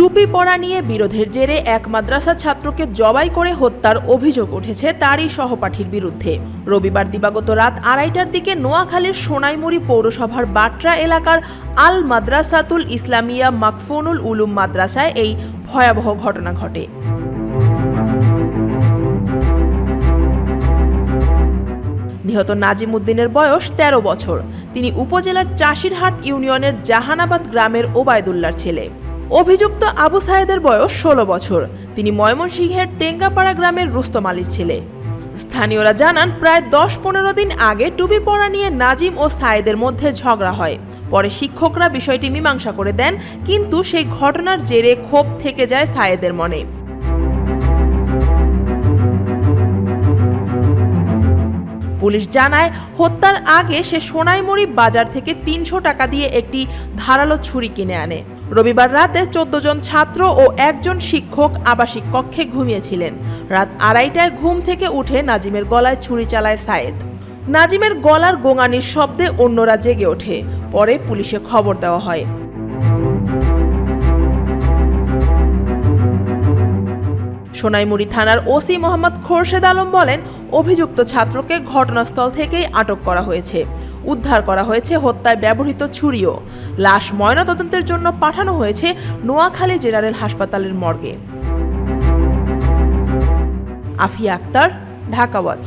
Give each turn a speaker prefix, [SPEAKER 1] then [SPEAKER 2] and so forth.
[SPEAKER 1] টুপি পরা নিয়ে বিরোধের জেরে এক মাদ্রাসা ছাত্রকে জবাই করে হত্যার অভিযোগ উঠেছে তারই সহপাঠীর বিরুদ্ধে। রবিবার দিবাগত রাত আড়াইটার দিকে নোয়াখালীর সোনাইমুড়ি পৌরসভার বাট্রা এলাকার আল মাদ্রাসাতুল ইসলামিয়া মাকফুনুল উলুম মাদ্রাসায় এই ভয়াবহ ঘটনা ঘটে। নিহত নাজিম উদ্দিনের বয়স ১৩ বছর। তিনি উপজেলার চাষিরহাট ইউনিয়নের জাহানাবাদ গ্রামের ওবায়দুল্লার ছেলে। অভিযুক্ত আবু সায়েদের বয়স ১৬ বছর। তিনি ময়মনসিংহের টেঙ্গাপাড়া গ্রামের রুস্তম আলীর ছেলে। স্থানীয়রা জানান, প্রায় দশ পনেরো দিন আগে টুপি পরা নিয়ে নাজিম ও সায়েদের মধ্যে ঝগড়া হয়। পরে শিক্ষকরা বিষয়টি মীমাংসা করে দেন, কিন্তু সেই ঘটনার জেরে ক্ষোভ থেকে যায় সায়েদের মনে। পুলিশ জানায়, হত্যার আগে সে সোনাইমুড়ি বাজার থেকে তিনশো টাকা দিয়ে একটি ধারালো ছুরি কিনে আনে। রবিবার রাতে চোদ্দ জন ছাত্র ও একজন শিক্ষক আবাসিক কক্ষে ঘুমিয়েছিলেন। রাত আড়াইটায় ঘুম থেকে উঠে নাজিমের গলায় ছুরি চালায় সায়েদ। নাজিমের গলার গোঙানির শব্দে অন্যরা জেগে ওঠে। পরে পুলিশে খবর দেওয়া হয়। সোনাইমুড়ি থানার ওসি মোহাম্মদ খোরশেদ আলম বলেন, অভিযুক্ত ছাত্রকে ঘটনাস্থল থেকেই আটক করা হয়েছে। উদ্ধার করা হয়েছে, হত্যায় ব্যবহৃত ছুরিও। লাশ ময়নাতদন্তের জন্য পাঠানো হয়েছে নোয়াখালী জেনারেল হাসপাতালের মর্গে। আফিয়া আক্তার ঢাকাওয়াজ